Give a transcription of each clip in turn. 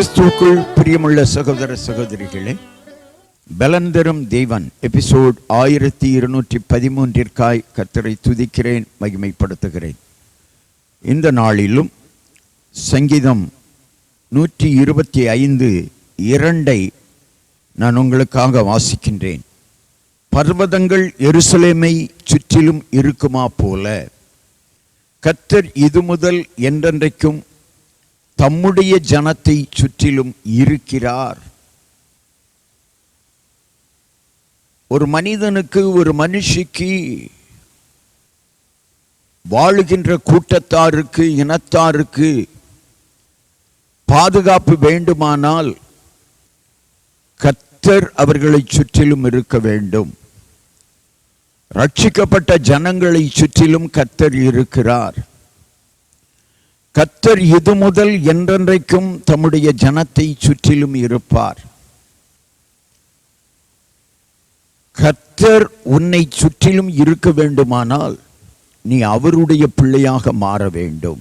கிறிஸ்துவுக்குள் பிரியமுள்ள சகோதர சகோதரிகளே பலந்தரும் தேவன் எபிசோட் ஆயிரத்தி இருநூற்றி பதிமூன்றிற்காய் கத்தரை துதிக்கிறேன் மகிமைப்படுத்துகிறேன். இந்த நாளிலும் சங்கீதம் நூற்றி இருபத்தி ஐந்து இரண்டை நான் உங்களுக்காக வாசிக்கின்றேன். பர்வதங்கள் எருசலேமை சுற்றிலும் இருக்குமா போல கத்தர் இது முதல் என்றென்றைக்கும் தம்முடைய ஜனத்தை சுற்றிலும் இருக்கிறார். ஒரு மனிதனுக்கு ஒரு மனுஷிக்கு வாழுகின்ற கூட்டத்தாருக்கு இனத்தாருக்கு பாதுகாப்பு வேண்டுமானால் கத்தர் அவர்களை சுற்றிலும் இருக்க வேண்டும். ரட்சிக்கப்பட்ட ஜனங்களை சுற்றிலும் கத்தர் இருக்கிறார். கத்தர் இது முதல் என்றென்றைக்கும் தம்முடைய ஜனத்தை சுற்றிலும் இருப்பார். கத்தர் உன்னை சுற்றிலும் இருக்க வேண்டுமானால் நீ அவருடைய பிள்ளையாக மாற வேண்டும்.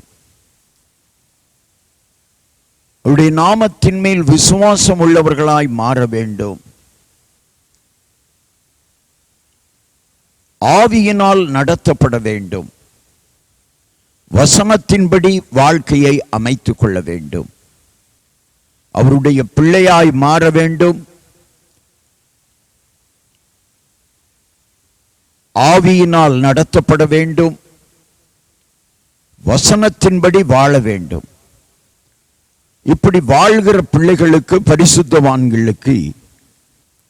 அவருடைய நாமத்தின் மேல் விசுவாசம் உள்ளவர்களாய் மாற வேண்டும். ஆவியினால் நடத்தப்பட வேண்டும். வசனத்தின்படி வாழ்க்கையை அமைத்து கொள்ள வேண்டும். அவருடைய பிள்ளையாய் மாற வேண்டும். ஆவியினால் நடத்தப்பட வேண்டும். வசனத்தின்படி வாழ வேண்டும். இப்படி வாழ்கிற பிள்ளைகளுக்கு பரிசுத்தவான்களுக்கு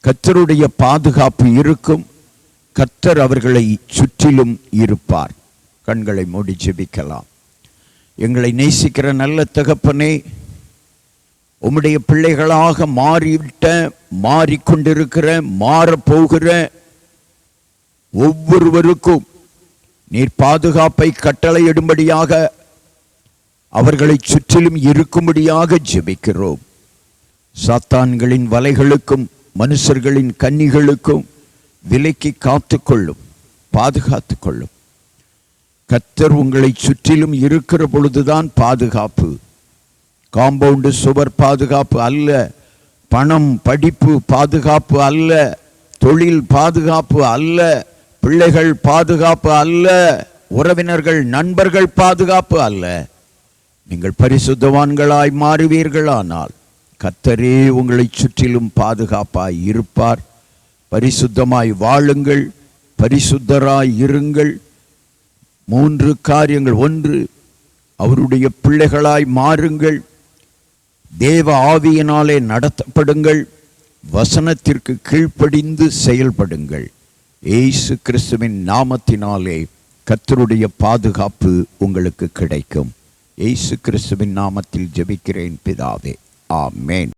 கத்தருடைய பாதுகாப்பு இருக்கும். கத்தர் அவர்களை சுற்றிலும் இருப்பார். கண்களை மூடி ஜெபிக்கலாம். எங்களை நேசிக்கிற நல்ல தகப்பனே உம்முடைய பிள்ளைகளாக மாறிவிட்ட மாறிக்கொண்டிருக்கிற மாறப்போகிற ஒவ்வொருவருக்கும் நீர் பாதுகாப்பை கட்டளையிடும்படியாக அவர்களை சுற்றிலும் இருக்கும்படியாக ஜெபிக்கிறோம். சாத்தான்களின் வலைகளுக்கும் மனுஷர்களின் கன்னிகளுக்கும் விலைக்கு காத்துக்கொள்ளும் பாதுகாத்துக்கொள்ளும். கத்தர் உங்களை சுற்றிலும் இருக்கிற பொழுதுதான் பாதுகாப்பு. காம்பவுண்டு சுவர் பாதுகாப்பு அல்ல. பணம் படிப்பு பாதுகாப்பு அல்ல. தொழில் பாதுகாப்பு அல்ல. பிள்ளைகள் பாதுகாப்பு அல்ல. உறவினர்கள் நண்பர்கள் பாதுகாப்பு அல்ல. நீங்கள் பரிசுத்தவான்களாய் மாறுவீர்களானால் கத்தரே உங்களை சுற்றிலும் பாதுகாப்பாய் இருப்பார். பரிசுத்தமாய் வாழுங்கள். பரிசுத்தராய் இருங்கள். மூன்று காரியங்கள். ஒன்று அவருடைய பிள்ளைகளாய் மாறுங்கள். தேவ ஆவியினாலே நடத்தப்படுங்கள். வசனத்திற்கு கீழ்ப்படிந்து செயல்படுங்கள். ஏசு கிறிஸ்துவின் நாமத்தினாலே கர்த்தருடைய பாதுகாப்பு உங்களுக்கு கிடைக்கும். ஏசு கிறிஸ்துவின் நாமத்தில் ஜெபிக்கிறேன் பிதாவே. ஆமேன்.